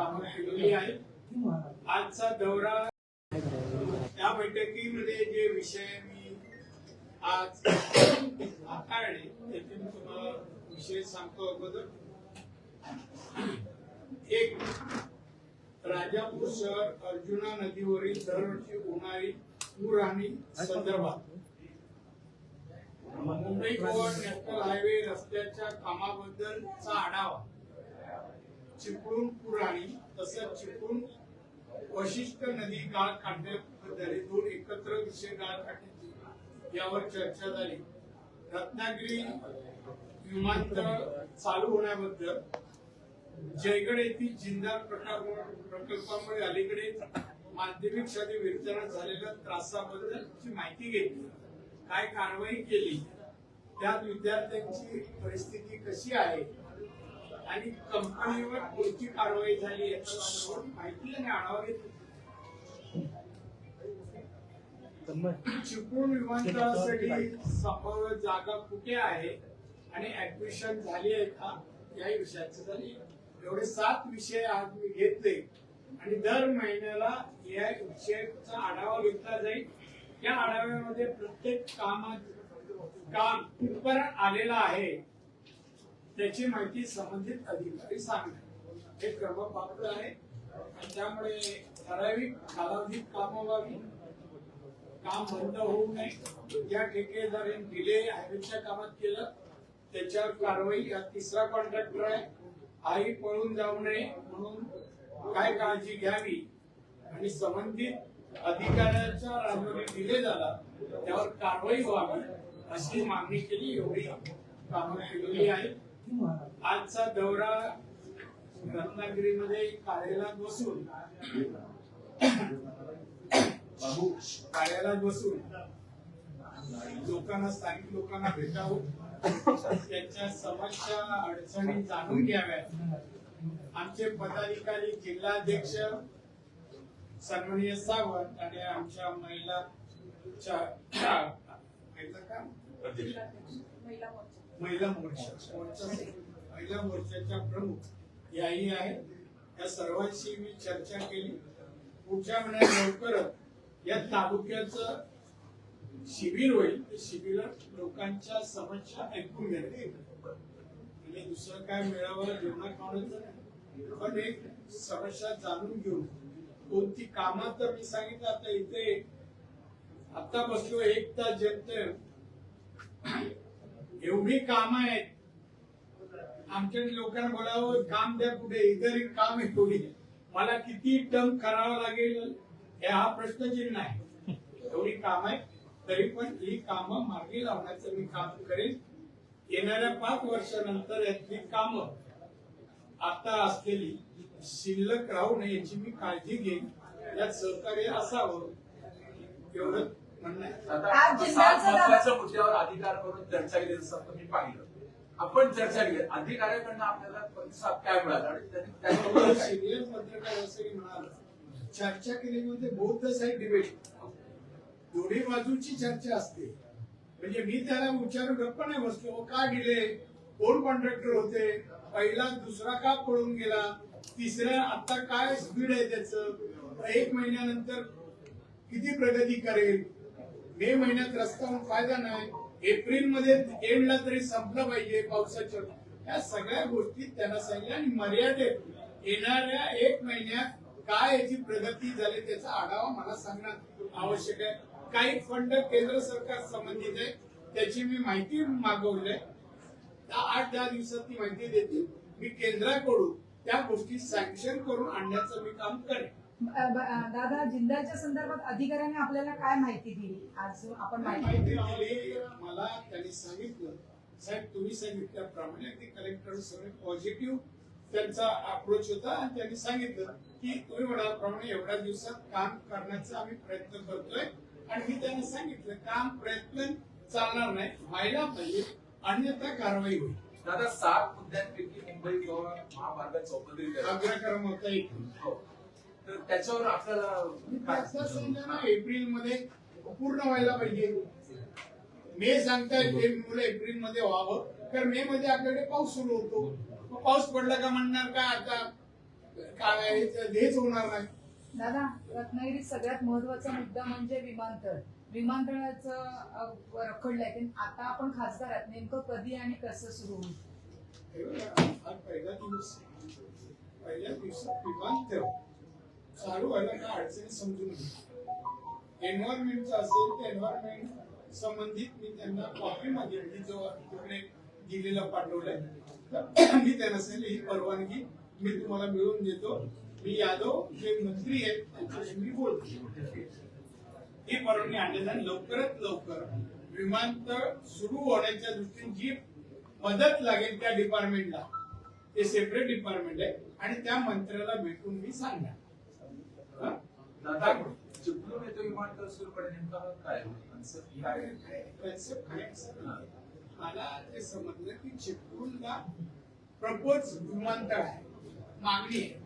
कामं केलेली आहेत. आजचा दौरा त्या बैठकीमध्ये जे विषय मी आज हाताळले त्याचे मी तुम्हाला विषय सांगतो अगोदर. एक राजापूर शहर अर्जुना नदीवरील दरवर्षी होणारी पूर आणि संदर्भात. मुंबई गोवा नॅशनल हायवे रस्त्याच्या कामाबद्दलचा आढावा. चिपळूण पुराणी तसंच चिपळूण वशिष्ठ नदी गाळ काढण्याबद्दल हे दोन एकत्र विषय गाळ काढण्याची यावर चर्चा झाली. रत्नागिरी विमानतळ चालू होण्याबद्दल जयगड येथील जिंदाल प्रकल्प- प्रकल्पामुळे अलीकडे माध्यमिक शाळेत वितरण झालेल्या त्रासाबद्दलची माहिती घेतली. काय कारवाई केली? त्यात विद्यार्थ्यांची परिस्थिती कशी आहे? आणि कंपनीवर कोणती कारवाई झाली माहिती आणि आढावा घेतला. चिपळूण विमानतळासाठी संभाव्य जागा कुठे आहे आणि ऍडमिशन झाली आहे का? याही विषयाचे झाले एवढे सात विषय आज मी घेतले. आणि दर महिन्याला या विषयाचा आढावा घेतला जाईल. या आढाव्यामध्ये प्रत्येक कामात काम कुठपर्यंत आलेलं आहे. त्याची माहिती संबंधित अधिकारी सांगणे हे क्रमप्राप्त आहे. आणि त्यामुळे ठराविक कालावधीत काम व्हावी. काम बंद होऊ नये. ज्या ठेकेदारांनी दिले हायवेच्या कामात केलं त्याच्यावर कारवाई हा तिसरा कॉन्ट्रॅक्टर आहे. हाही पळून जाऊ नये म्हणून काय काळजी घ्यावी? आणि संबंधित अधिकाऱ्याच्या राजवरी दिले झाला त्यावर कारवाई व्हावी अशी मागणी केली एवढी कामं केलेली आहेत. आजचा दौरा रत्नागिरीमध्ये कार्यालयात बसून कार्यालयात बसून लोकांना स्थानिक लोकांना भेटावं. त्यांच्या समस्या अडचणी जाणून घ्याव्यात. आमचे पदाधिकारी जिल्हाध्यक्ष सन्माननीय सावंत आणि आमच्या महिला महिला? महिला मोर्चा महिला मोर्चाच्या प्रमुख याही आहेत. या सर्वांशी मी चर्चा केली. पुढच्या महिन्यात लवकरच या तालुक्याचं शिबिर होईल. ते शिबिरात लोकांच्या समस्या ऐकून घेण्यात म्हणजे दुसरं काय मिळावं जेवणा खावण्याचं पण एक समस्या जाणून घेऊन कोणती कामं तर मी सांगितलं. आता इथे आता बसलो एक तास जनते एवढी काम आहेत. आमच्या लोकांना बोलावं काम द्या कुठे इतर काम आहे थोडी. मला किती टर्म करावं लागेल हे हा प्रश्नचिन्ह आहे एवढी काम आहे तरी पण ही कामं मार्गी लावण्याचं मी काम करेन येणाऱ्या पाच वर्षानंतर यातली कामं आता असलेली शिल्लक राहू नये याची मी काळजी घेईन. यात सहकार्य असावं एवढं आज जिल्ह्याचं सात महत्त्वाच्या मुद्द्यावर अधिकार करून चर्चा केली असं मी पाहिलं. आपण चर्चा केली. अधिकाऱ्याकडनं आपल्याला प्रतिसाद काय मिळाला आणि? सिनियर पत्रकार असं म्हणाल चर्चा केल्यामध्ये बौद्ध साहेब डिबेट. दोन्ही बाजूची चर्चा असते. म्हणजे मी त्याला विचारून गप्पा नाही बसलो. "अहो, का डिले? कोण कॉन्ट्रॅक्टर होते? पहिला दुसरा का पळून गेला? तिसऱ्या आता काय स्पीड आहे त्याचं? एक महिन्यानंतर किती प्रगती करेल? मे महिन्यात रस्ता होऊन फायदा नाही. एप्रिलमध्ये एंडला तरी संपलं पाहिजे पावसाच्या या सगळ्या गोष्टी त्यांना सांगितल्या आणि मर्यादेत येणाऱ्या एक महिन्यात काय याची प्रगती झाली त्याचा आढावा मला सांगणं आवश्यक आहे. काही फंड केंद्र सरकार संबंधित आहे त्याची मी माहिती मागवली आठ दहा दिवसात ती माहिती देतील. मी केंद्राकडून त्या गोष्टी सँक्शन करून आणण्याचं मी काम करेन. दादा जिल्ह्याच्या संदर्भात अधिकाऱ्यांनी आपल्याला काय माहिती दिली? आज आपण माहिती दिली. मला त्यांनी सांगितलं. साहेब तुम्ही सांगितल्याप्रमाणे अगदी कलेक्टर सगळे पॉझिटिव्ह त्यांचा अप्रोच होता आणि त्यांनी सांगितलं की तुम्ही म्हणाल्याप्रमाणे एवढ्या दिवसात काम करण्याचा आम्ही प्रयत्न करतोय. आणि मी त्यांना सांगितलं काम प्रयत्न चालणार नाही व्हायला पाहिजे अन्यथा कारवाई होईल. दादा सात मुद्द्यांपैकी मुंबई गोवा महामार्ग चौपदरीकरण अग्रक्रम होता एक. हो. तर त्याच्यावर आपल्याला एप्रिलमध्ये पूर्ण व्हायला पाहिजे. मे सांगतायत ते मुलं एप्रिलमध्ये व्हावं. तर मे मध्ये आपल्याकडे पाऊस सुरू होतो. पाऊस पडला का म्हणणार काय आता? काय हेच होणार नाही. दादा रत्नागिरीत सगळ्यात महत्त्वाचा मुद्दा म्हणजे विमानतळ. विमानतळाचं रखडलंय. ते आता आपण खासदार आहेत. नेमकं कधी आणि कसं सुरू होईल? हे बघा, हा पहिला दिवस. पहिल्या दिवसात विमानतळ. चालू व्हायला काय अडचणी समजून घे एन्व्हायरमेंटचं असेल तर एन्व्हायरमेंट संबंधित मी त्यांना कॉपी मागितली जो तिकडे दिल्लीला पाठवलंय. तर मी त्यांना सांगितलं ही परवानगी मी तुम्हाला मिळवून देतो. मी यादव जे मंत्री आहेत त्यांच्याशी मी बोलतो. ही परवानगी आणण्याचा लवकरात लवकर विमानतळ सुरू होण्याच्या दृष्टीने जी मदत लागेल त्या डिपार्टमेंटला ते सेपरेट डिपार्टमेंट आहे. आणि त्या मंत्र्याला भेटून मी सांगणार. दादा चिपळूण येतो विमानतळ सुरू करणे नेमका काय काय काय? मला ते समजलं की चिपळूणला प्रपोज विमानतळ आहे. मागणी आहे.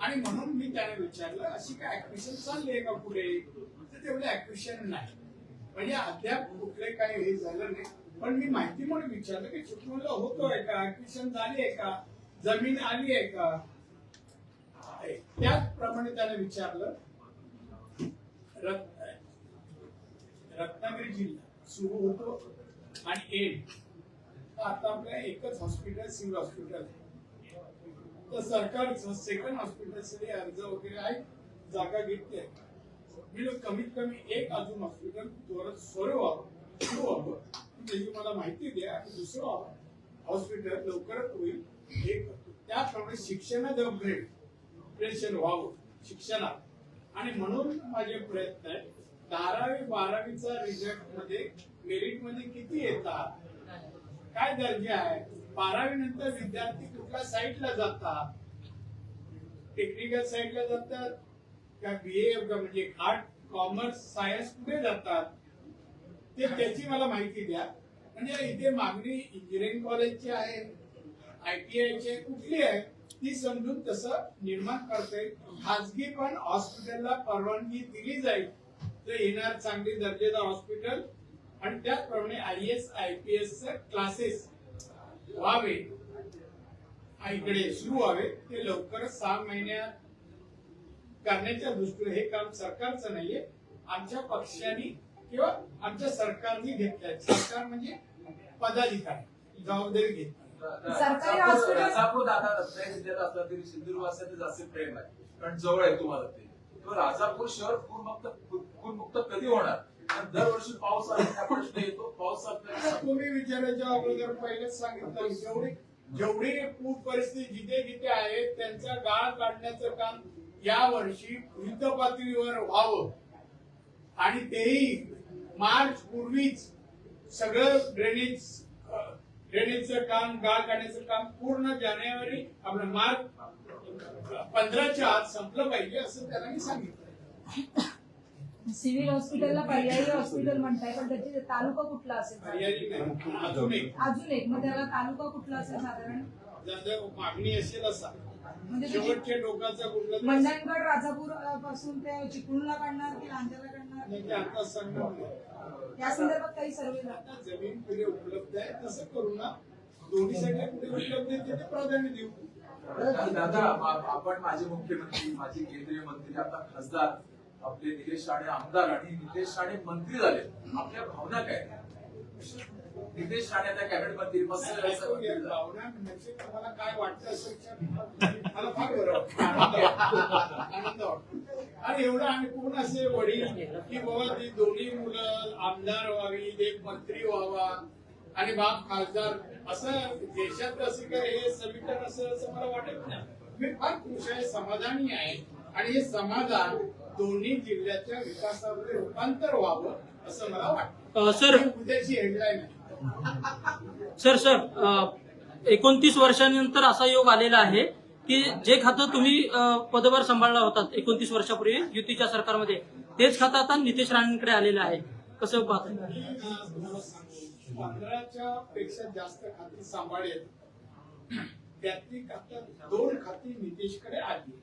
आणि म्हणून मी त्याला विचारलं अशी काय ऍक्विशन चालली आहे का पुढे? तर तेवढं ऍक्विशन नाही. म्हणजे अद्याप कुठले काही हे झालं नाही. पण मी माहिती म्हणून विचारलं की चिपळूणला होतोय का? ऍक्विशन झाली आहे का? जमीन आली आहे का. त्याचप्रमाणे त्याने विचारलं रत्नागिरी जिल्हा सुरू होतो आणि एड आता आपल्या एकच हॉस्पिटल सिव्हिल हॉस्पिटल आहे. तर सरकारचं सेकंड हॉस्पिटलसाठी अर्ज वगैरे आहे जागा घेतली आहे. मी कमीत कमी एक अजून हॉस्पिटल त्वरित सुरू व्हावं सुरू व्हावं. त्याची मला माहिती द्या आणि दुसरं हॉस्पिटल लवकरच होईल हे करतो. त्याप्रमाणे शिक्षणात अपग्रेड प्रेशर व्हावं शिक्षणात. आणि म्हणून माझे प्रयत्न आहेत बारावी बारावीचा रिझल्टमध्ये मेरिटमध्ये किती येतात? काय दर्जे आहे बारावी नंतर विद्यार्थी कुठल्या साईडला जातात? टेक्निकल साईडला जातात? का बी ए म्हणजे आर्ट कॉमर्स सायन्स कुठे जातात? ते त्याची मला माहिती द्या. म्हणजे इथे मागणी इंजिनिअरिंग कॉलेजची आहे आय टी आयची कुठली आहे? ती समजून तसं निर्माण करता येईल खाजगी पण हॉस्पिटलला परवानगी दिली जाईल. तर येणार चांगली दर्जेदार हॉस्पिटल आणि त्याचप्रमाणे I S I P S classes व्हावे. इकडे सुरू व्हावे. ते लवकरच सहा महिन्यात करण्याच्या दृष्टीने हे काम सरकारचं नाहीये. आमच्या पक्षाने किंवा आमच्या सरकारने घेतलं सरकार म्हणजे पदाधिकारी जबाबदारी घेतली. सरकारी राजापूर- hospital- राजापूर दादा रत्नागिरी जिल्ह्यात असला तरी सिंधुदुर्ग असला तरी जास्त प्रेम आहे. कारण जवळ आहे तुम्हाला ते. तर राजापूर शहर पूरमुक्त पूरमुक्त कधी होणार? दरवर्षी पाऊस आला हा प्रश्न येतो पाऊस तुम्ही विचारायच्या अगोदर पहिलेच सांगितलं जेवढी जेवढी पूर परिस्थिती जिथे जिथे आहे त्यांचा गाळ काढण्याचं काम या वर्षी युद्ध पातळीवर व्हावं. आणि तेही मार्च पूर्वीच सगळं ड्रेनेज ड्रेनेजचं काम गाळ काढण्याचं काम पूर्ण जानेवारी आपलं मार्च पंधराच्या आत संपलं पाहिजे असं त्याला मी सांगितलं. सिव्हिल हॉस्पिटलला पर्यायी हॉस्पिटल म्हणताय पण त्याची तालुका कुठला असेल? अजून एक. अजून एक. मग त्याला तालुका कुठला असेल साधारण? मागणी असेल असा. म्हणजे शेवटच्या टोकाचा कुठला तरी मंडणगड राजापूरपासून ते चिपळूणला काढणार की लांजाला काढणार? सांगणार नाही. या संदर्भात काही सर्वे आता जमीन कुठे उपलब्ध आहे तसं करू ना. दोन्ही साईडला कुठे उपलब्ध आहे प्राधान्य देऊ. दादा आप- आपण माझे मुख्यमंत्री माझे केंद्रीय मंत्री आता खासदार आपले निलेश राणे आमदार आणि निलेश राणे मंत्री झाले. आपल्या भावना काय? निलेश राणे कॅबिनेट मंत्री तुम्हाला काय वाटतं मला फार बरं आनंद वाटतो. आणि एवढं आणि पूर्ण असे वडील की बाबा ती दोन्ही मुलं आमदार व्हावी एक मंत्री व्हावा आणि बाप खासदार असं देशात असं काय हे समीकरण असं असं मला वाटत नाही. मी फार खुश आहे समाधानी आहे. आणि हे समाधान दोन्ही जिल्ह्याच्या विकासामध्ये रूपांतर व्हावं असं मला वाटतं. सर. उद्याची हेडलाईन आहे. सर सर एकोणतीस वर्षांनंतर असा योग आलेला आहे की जे खातं तुम्ही पदभार सांभाळला होतात एकोणतीस वर्षापूर्वी युतीच्या सरकारमध्ये तेच खातं आता नितेश राणेंकडे आलेलं आहे. कसं सांगू पंधराच्या पेक्षा जास्त खाती सांभाळेल. त्यातली आता दोन खाती नितेशकडे आली.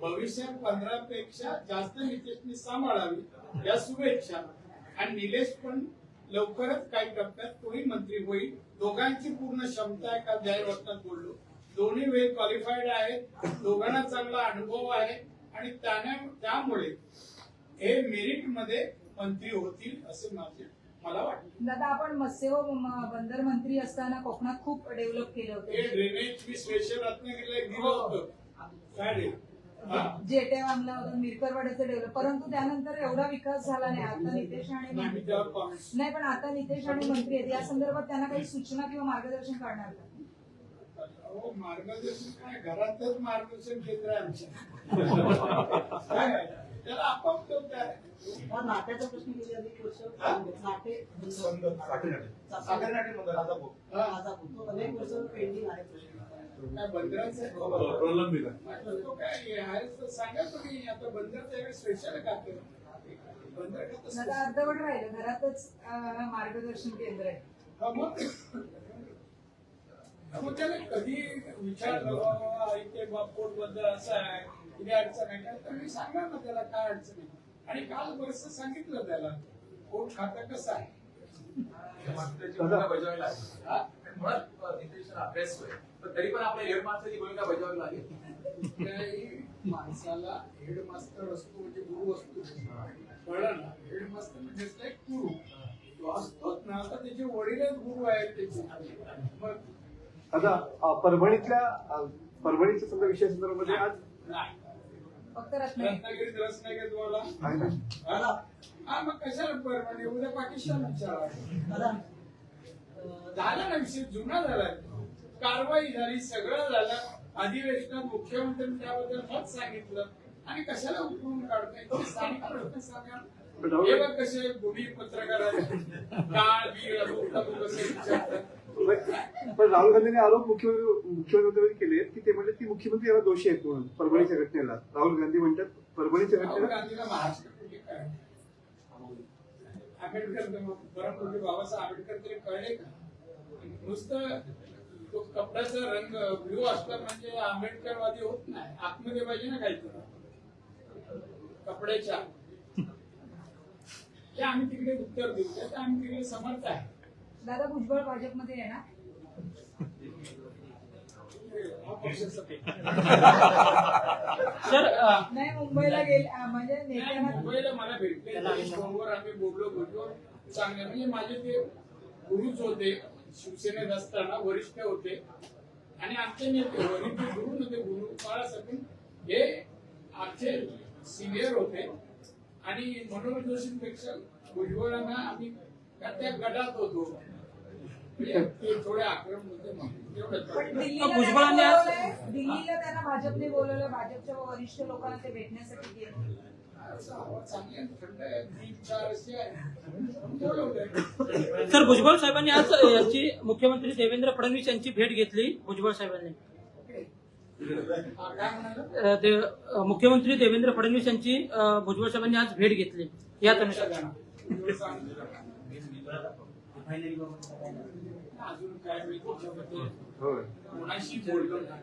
भविष्यात पंधरा पेक्षा जास्त नितेशने सांभाळावी या शुभेच्छा. आणि निलेश पण लवकरच काही टप्प्यात तोही मंत्री होईल. दोघांची पूर्ण क्षमता आहे का जाहीर वक्तात बोललो. दोन्ही वेल क्वालिफाईड आहेत. दोघांना चांगला अनुभव आहे. आणि त्याने त्यामुळे हे मेरिटमध्ये मंत्री होतील असे माझे मला वाटतं. दादा आपण मत्स्य व बंदर मंत्री असताना कोकणात खूप डेव्हलप केलं हे होतं ड्रेनेज मी स्पेशल रत्नागिरीला दिलं होतं. काय हा? जेटे बांधला होता मिरकरवाड्याचं डेव्हलप परंतु त्यानंतर एवढा विकास झाला नाही. आता नितेश आणि नाही पण आता नितेश आणि मंत्री आहेत. या संदर्भात त्यांना काही सूचना किंवा मार्गदर्शन करणार का? मार्गदर्शन काय? घरातच मार्गदर्शन केंद्र आहे काय? त्याला आपोआप हा नाट्याचा प्रश्न गेली वर्ष? नाटे म्हणतात अनेक पेंडिंग आहे प्रश्न? प्रलंबित हे अर्धवट राहिलं. घरातच मार्गदर्शन केंद्र आहे. हा, मग? मग त्याला कधी विचार पोटबद्दल असं आहे किती अडचण आहे. का तर मी सांगा ना त्याला काय अडचण आहे. आणि काल बरस सांगितलं त्याला पोट खातं कसं आहे? मुळात अभ्यास पण तरी पण आपल्या हेड मास्टरची भूमिका बजावावी लागेल. कुठल्याही माणसाला हेड मास्टर असतो म्हणजे गुरु असतो. कळलं ना? हेड मास्टर म्हणजे एक गुरु. तो असतोच ना आता त्याचे वडीलच गुरु आहेत त्याचे. मग आता परभणीतल्या परभणीच्या समजा विषय संदर्भामध्ये आज नाही. फक्त रत्नागिरी. रत्नागिरीत रस नाही का तुम्हाला? हा? मग कशाला परवाने उद्या पाकिस्तान विचारा झाला ना विषय जुना झाला. कारवाई झाली सगळं झालं. अधिवेशनात मुख्यमंत्र्यांनी त्याबद्दल मत सांगितलं. आणि कशाला उठवून काढताय? स्थानिक प्रश्न सांगा. हे कसे भूमी पत्रकार काळ बीळ अमुक तमुक असे विचारतात. पण- राहुल गांधींनी आरोप मुख्यमंत्री मुख्यमंत्र्यांवर केले की ते म्हणतात की मुख्यमंत्री याला दोषी आहेत म्हणून परभणीच्या घटनेला. राहुल गांधी म्हणतात परभणीच्या घटनेला गांधीला महाराष्ट्र आंबेडकर म्हणजे परमपूज्य बाबासाहेब आंबेडकर तरी कळले का? नुसतं तो कपड्याचा रंग ब्ल्यू असला म्हणजे आंबेडकरवादी होत नाही. आतमध्ये पाहिजे ना काहीतरी कपड्याच्या. ते आम्ही तिकडे उत्तर देऊ. त्यात आम्ही तिकडे समर्थ आहे. दादा भुजबळ भाजपमध्ये येणार हा पक्षाचा सर नाही मुंबईला गेले म्हणजे नेत्यांना मुंबईला मला भेटले. ते फोनवर आम्ही बोललो बोललो. चांगले म्हणजे माझे ते गुरुच होते शिवसेनेत असताना वरिष्ठ होते. आणि आमचे नेते वरिष्ठ गुरु नव्हते गुरु बाळासाहेब. हे आमचे सिनियर होते. आणि मनोहर जोशींपेक्षा भुजबळांना आम्ही त्या गटात होतो. भुजबळांनी. दिल्लीला त्यांना भाजपने बोलवलं भाजपच्या वरिष्ठ लोकांना ते भेटण्यासाठी गेले सर भुजबळ साहेबांनी आज यांची मुख्यमंत्री देवेंद्र फडणवीस यांची भेट घेतली भुजबळ साहेबांनी हा, दे- मुख्यमंत्री देवेंद्र फडणवीस यांची भुजबळ साहेबांनी आज भेट घेतली याच अनुषंगाने अजून काय मी त्याच्याबद्दल होय. कोणाशी बोललो नाही.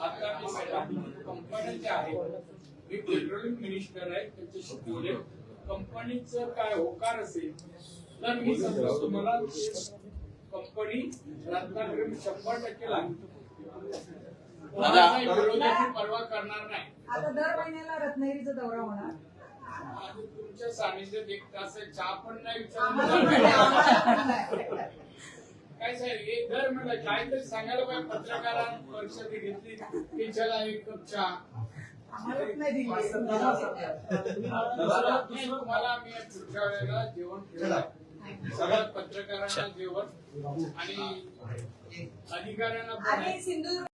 आता मी मॅडम कंपन्याचे आहे मी पेट्रोलियम मिनिस्टर आहे त्याच्याशी बोले कंपनीचं काय होकार असेल तर मी समजतो मला कंपनी रत्नागिरी शंभर टक्के लागते विरोधाची पर्वा करणार नाही. आता दर महिन्याला रत्नागिरीचा दौरा होणार. आज तुमच्या सानिध्यात एक तास चहा पण नाही आम्हाला काय साहेब हे दर मला काहीतरी सांगायला पाहिजे पत्रकारांनी परिषद घेतली की चला एक कप चहा. आम्हाला पण नाही दिली. दुसरं- नाही, तुम्हाला मी पुढच्या वेळेला जेवण ठेवलं सगळ्या पत्रकारांना जेवण. आणि अधिकाऱ्यांना पण आहे. आणि सिंधुदुर्ग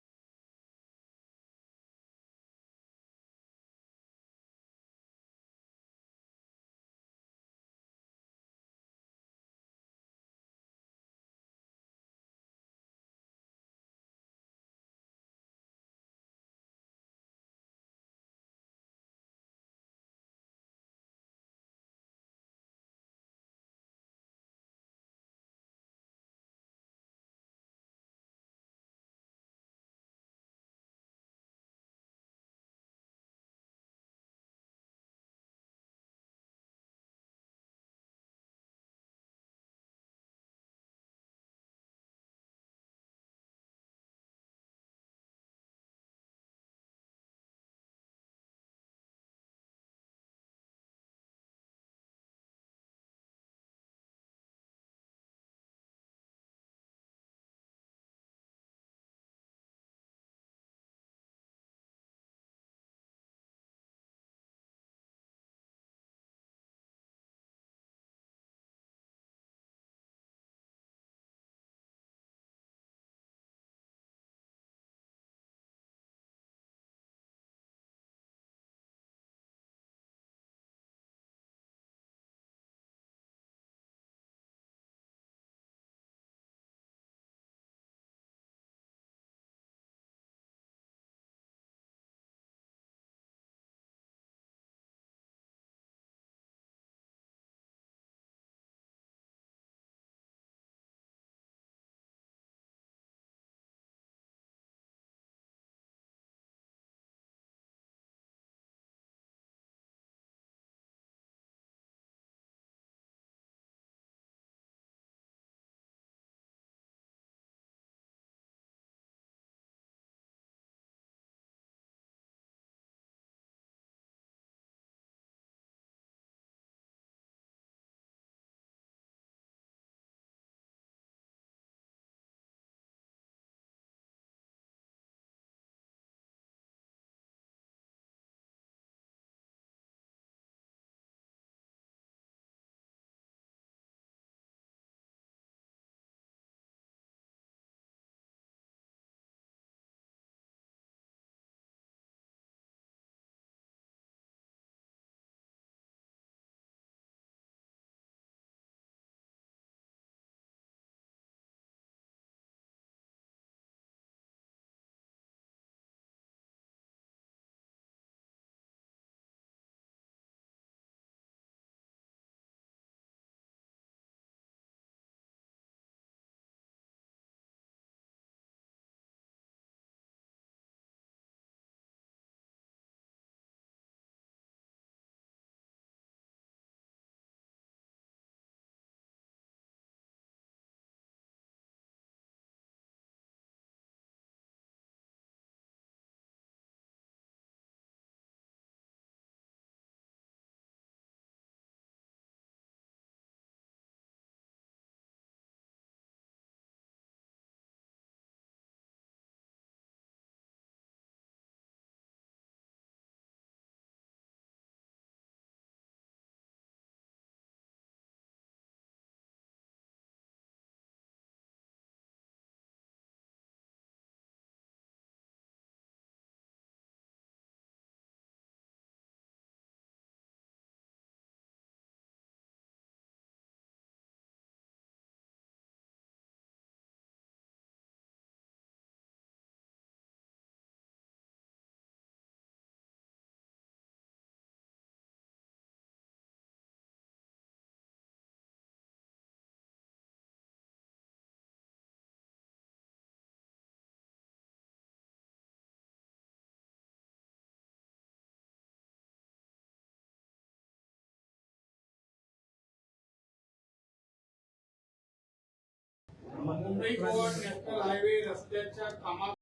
मुंबई गोवा नॅशनल हायवे रस्त्याच्या कामात